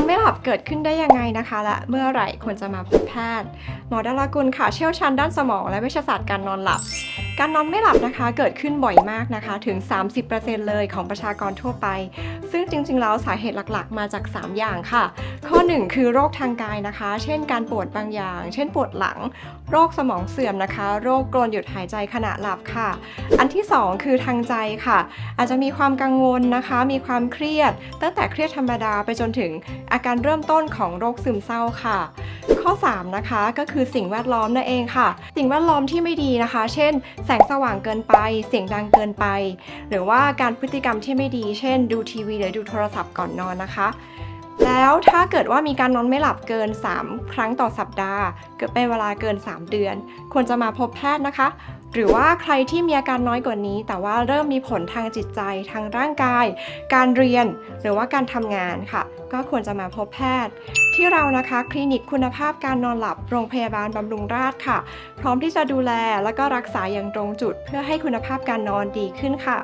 อนไม่หลับเกิดขึ้นได้ยังไงนะคะ และเมื่อไหร่ควรจะมาพบแพทย์ หมอดารากุลค่ะเชี่ยวชาญด้านสมองและเวชศาสตร์การนอนหลับ การนอนไม่หลับนะคะเกิดขึ้นบ่อยมากนะคะถึง 30%เลยของประชากรทั่วไป ซึ่งจริงๆแล้วสาเหตุหลักๆ มาจาก 3 อย่างค่ะ ข้อ 1 คือโรคทางกายนะคะ เช่นการปวดบางอย่าง เช่นปวดหลัง โรคสมองเสื่อมนะคะ โรคกรนหยุดหายใจขณะหลับค่ะ อันที่ 2 คือทางใจค่ะ อาจจะมีความกังวลนะคะ มีความเครียด ตั้งแต่เครียดธรรมดาไปจนถึงอาการเริ่มต้นของโรคซึมเศร้าค่ะ ข้อ 3 นะคะ ก็คือสิ่งแวดล้อมนั่นเองค่ะ สิ่งแวดล้อมที่ไม่ดีนะคะ เช่น แสงสว่างเกินไป เสียงดังเกินไป หรือว่าการพฤติกรรมที่ไม่ดี เช่น ดูทีวีหรือดูโทรศัพท์ก่อนนอนนะคะแล้วถ้าเกิดว่ามีการนอนไม่หลับเกิน 3 ครั้งต่อสัปดาห์ เกิดเป็นเวลาเกิน 3 เดือน ควรจะมาพบแพทย์นะคะ หรือว่าใครที่มีอาการน้อยกว่านี้ แต่ว่าเริ่มมีผลทางจิตใจทางร่างกาย การเรียนหรือว่าการทำงานค่ะ ก็ควรจะมาพบแพทย์ที่เรานะคะคลินิกคุณภาพการนอนหลับโรงพยาบาลบำรุงราษฎร์ค่ะ พร้อมที่จะดูแลและก็รักษาอย่างตรงจุด เพื่อให้คุณภาพการนอนดีขึ้นค่ะ